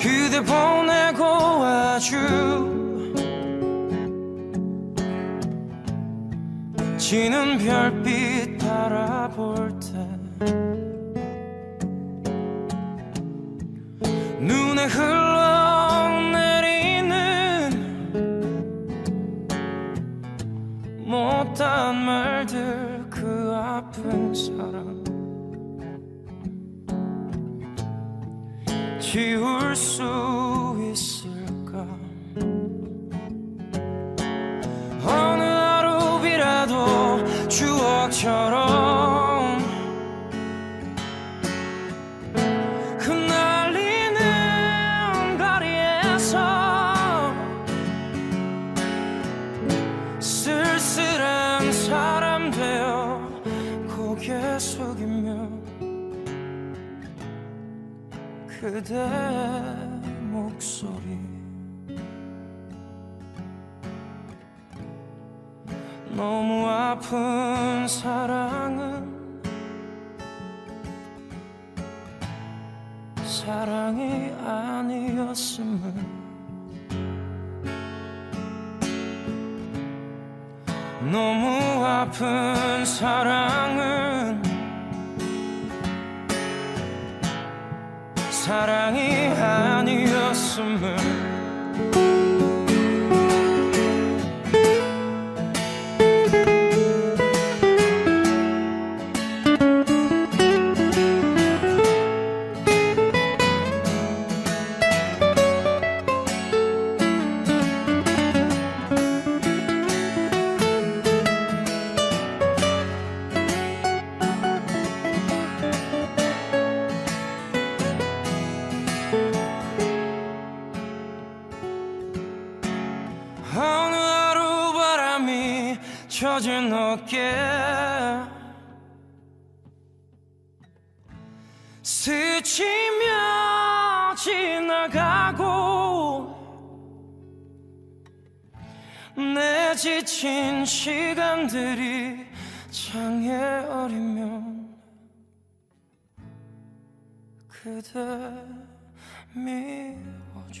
그대 보내고 아주. 지는 별빛 바라볼 때. 눈에 흘러내리는 못한 말들 그 아픈 사랑 지울 그대 목소리. 너무 아픈 사랑은 사랑이 아니었음을 너무 아픈 사랑은 사랑이 아니었음을 젖은 어깨. 스치며 지나가고 내 지친 시간들이 창에 어리면 그대 미워져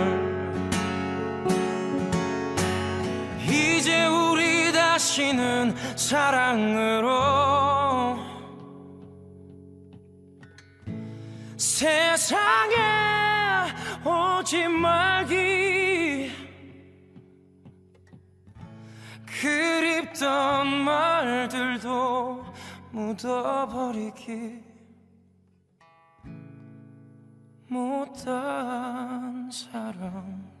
사랑으로 세상에 오지 말기 그립던 말들도 묻어버리기 못한 사랑